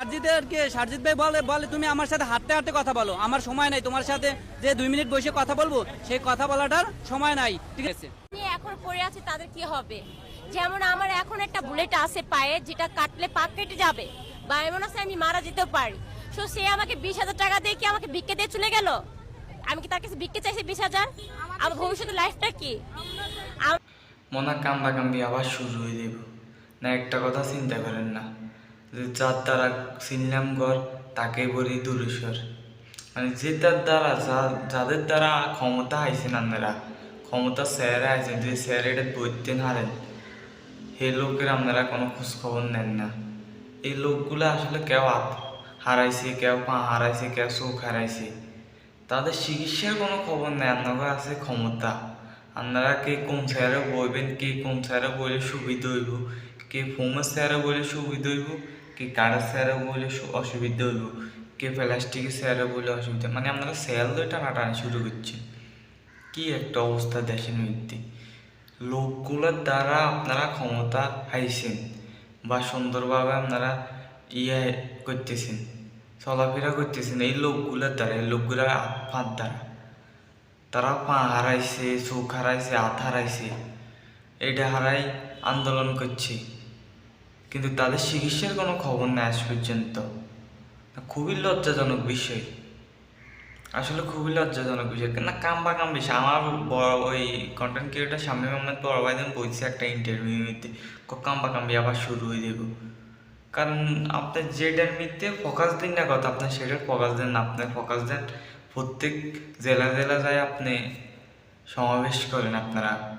সারজিদের কে সারজিৎ ভাই বলে বলে তুমি আমার সাথে হাঁটতে হাঁটতে কথা বলো। আমার সময় নাই। তোমার সাথে যে দুই মিনিট বসে কথা বলব সেই কথা বলাটার সময় নাই। ঠিক আছে? এখন পড়ে আছি তাদের কি হবে? যেমন আমার এখন একটা বুলেট আছে পায়ে যেটা কাটলে পা কেটে যাবে। বা এমন আছে আমি মারা যেতেও পারি। সো সে আমাকে বিশ হাজার টাকা দিয়ে কি আমাকে ভিক্ষে দিয়ে চলে গেল? আমি কি তার কাছে ভিক্ষে চাইছি বিশ হাজার? আমার ভবিষ্যতে লাইফটা কি? মনে কান্দা কান্দি আবার শুরু হয়ে যাব না একটা কথা চিন্তা করেন না। যার দ্বারা চিনলাম ঘর তাকে বলি দূরেশ্বর মানে যে তার দ্বারা, যা- যাদের দ্বারা ক্ষমতা আইছেন আপনারা ক্ষমতা স্যারে আইছেন যে স্যার এটা বইতেন হারেন সেই লোকের আপনারা কোনো খোঁজ খবর নেন না। এই লোকগুলো আসলে কেউ হাত হারাইছে, কেউ পা হারাইছে, কেউ চোখ হারাইছে। তাদের চিকিৎসার কোনো খবর নেই আপনার আছে ক্ষমতা। আপনারা কে কোন স্যারে বইবেন, কে কোন স্যারে বইলে সুবিধা হইব, কে ফোমের স্যারে বইলে সুবিধা হইব কে কাঠের স্যারে বইলে সু- অসুবিধা হইব? কে প্লাস্টিকের স্যারে বলে অসুবিধা? মানে আপনারা স্যাল টানাটানি শুরু করছেন কি একটা অবস্থা দেশের মধ্যে? লোকগুলোর দ্বারা আপনারা ক্ষমতা হাইছেন বা সুন্দরভাবে আপনারা ইয়ে করতেছেন, চলাফেরা করতেছেন এই লোকগুলোর দ্বারা, এই লোকগুলোর হাত দ্বারা। তারা পা হারাইছে, চোখ হারাইছে, হাত হারাইছে। এটা হারাই আন্দোলন করছে। কিন্তু তাদের চিকিৎসার কোনো খবর নেই আজ পর্যন্ত। খুবই লজ্জাজনক বিষয়। আসলে খুবই লজ্জাজনক বিষয়। না কাম বা কাম বিষয় আমার বড় ওই কন্টেন্ট ক্রিয়েটার শামীম আহমেদ বড় ভাইদের বলছে একটা ইন্টারভিউ নিতে। কাম বা কাম্বি আবার শুরু হয়ে যাব কারণ আপনি যেটার মধ্যে ফোকাস দিন না কথা আপনার সেটার ফোকাস দেন না। আপনি ফোকাস দেন প্রত্যেক জেলা জেলা যায় আপনি সমাবেশ করেন আপনারা।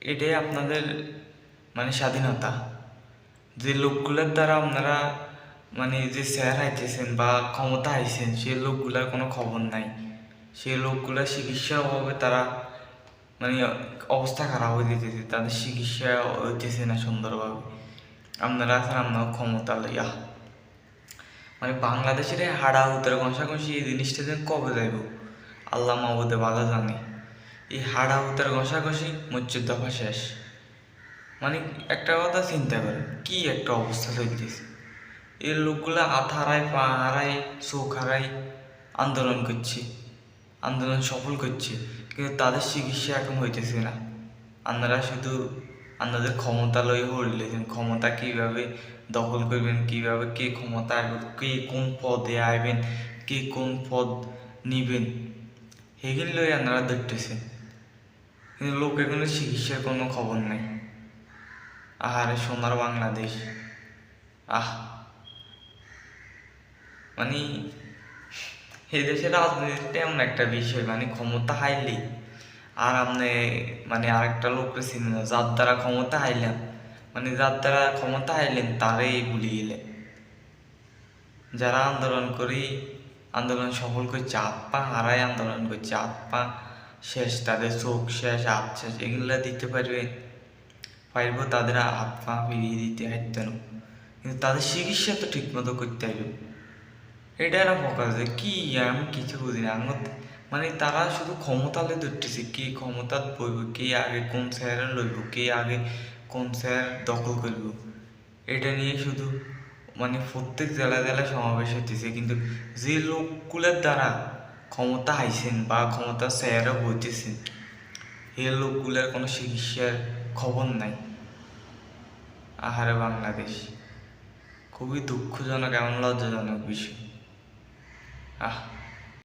এটাই আপনাদের মানে স্বাধীনতা। যে লোকগুলোর দ্বারা আপনারা মানে যে স্যার আইতেছেন বা ক্ষমতা আইছেন সেই লোকগুলার কোনো খবর নাই। সেই লোকগুলার চিকিৎসা অভাবে তারা মানে অবস্থা খারাপ হয়ে যেতেছে, তাদের চিকিৎসা হইতেছে না সুন্দরভাবে। আপনারা আছেন আপনার ক্ষমতা লইয়া। মানে বাংলাদেশের হাড়া উত্তর ঘষাঘষি এই জিনিসটা যেন কবে যাইব? আল্লাহ মাহবুদে ভালো জানে। এই হাড়া উত্তর ঘষাঘষি মসজিদ দফা শেষ। মানে একটা কথা চিন্তা করেন, কি একটা অবস্থা চলতেছে? এই লোকগুলো হাত হারায় পা হারায় চোখ হারায় আন্দোলন করছে, আন্দোলন সফল করছে, কিন্তু তাদের চিকিৎসা এখন হইতেছে না। আপনারা শুধু আপনাদের ক্ষমতা লই হরিলেছেন ক্ষমতা কীভাবে দখল করবেন, কীভাবে কে ক্ষমতা কে কোন পদে আইবেন, কে কোন পদ নিবেন সেগুলি লই আপনারা দেখতেছেন। কিন্তু লোকের কোনো চিকিৎসার কোনো খবর নাই। আহারে সোনার বাংলাদেশ। আহ। মানে এই দেশের রাজনীতিটা এমন একটা বিষয় মানে ক্ষমতা হাইলে। আর আপনি মানে আরেকটা লোককে চিনি না যার দ্বারা ক্ষমতা হাইলাম মানে যার দ্বারা ক্ষমতা হাইলেন তারাই ভুলিয়ে গেলেন যারা আন্দোলন করি, আন্দোলন সফল করছে পা হারায় আন্দোলন করছে পা শেষ তাদের চোখ শেষ, হাত শেষ, এগুলা দিতে পারবে পারব তাদের হাত পা ফিরিয়ে দিতে হাইতেন কিন্তু তাদের চিকিৎসা তো ঠিক মতো করতে হবে এটা এরা দেয় কি আমি কিছু বুঝি না। মানে তারা শুধু ক্ষমতালে ধরতেছে, কে ক্ষমতা বইব, কে আগে কোন স্যার লইব, কে আগে কোন স্যার দখল করব। এটা নিয়ে শুধু মানে প্রত্যেক জেলা জেলায় সমাবেশ হতেছে কিন্তু যে লোকগুলোর দ্বারা ক্ষমতা আইছেন বা ক্ষমতা স্যারও বইতেছেন এই লোকগুলোর কোনো চিকিৎসার খবর নাই। আহারে বাংলাদেশ। খুবই দুঃখজনক এমন লজ্জাজনক বিষয়। আহ।